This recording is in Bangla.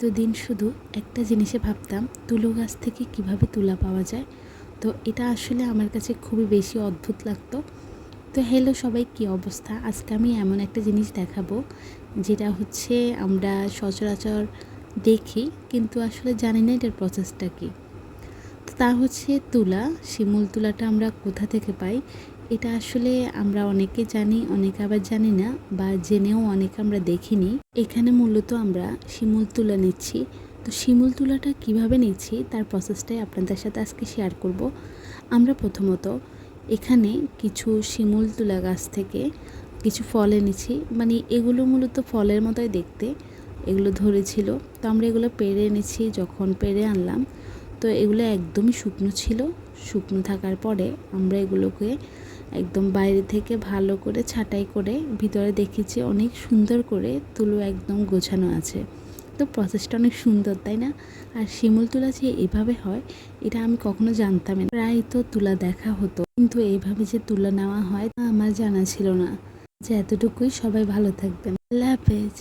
তো দিন শুধু একটা জিনিসে ভাবতাম, তুলো গাছ থেকে কীভাবে তুলা পাওয়া যায়। তো এটা আসলে আমার কাছে খুবই বেশি অদ্ভুত লাগতো। তো হ্যালো সবাই, কি অবস্থা? আজকে আমি এমন একটা জিনিস দেখাবো, যেটা হচ্ছে আমরা সচরাচর দেখি, কিন্তু আসলে জানি না এটার প্রসেসটা কী। তা হচ্ছে তুলা, শিমুল তুলাটা আমরা কোথা থেকে পাই? এটা আসলে আমরা অনেকে জানি, অনেকে আবার জানি না বা জেনেও অনেকে আমরা দেখিনি। এখানে মূলত আমরা শিমুল তুলা নিচ্ছি। তো শিমুল তুলাটা কীভাবে নিচ্ছি তার প্রসেসটাই আপনাদের সাথে আজকে শেয়ার করব। আমরা প্রথমত এখানে কিছু শিমুল তুলা গাছ থেকে কিছু ফল এনেছি। মানে এগুলো মূলত ফলের মতোই দেখতে। এগুলো ধরেছিল। তো আমরা এগুলো পেরে এনেছি যখন পেরে আনলাম। তো এগুলো একদমই শুকনো ছিল। শুকনো থাকার পরে আমরা এগুলোকে একদম বাইরে থেকে ভালো করে ছাঁটাই করে ভিতরে দেখেছি অনেক সুন্দর করে তুলো একদম গোছানো আছে। তো প্রসেসটা অনেক সুন্দর, তাই না? আর শিমুল তুলা যে এভাবে হয়, এটা আমি কখনো জানতাম না। প্রায় তো তুলা দেখা হতো, কিন্তু এইভাবে যে তুলা নেওয়া হয় তা আমার জানা ছিল না। যে এতটুকুই। সবাই ভালো থাকবেন। আল্লাহ হাফেজ।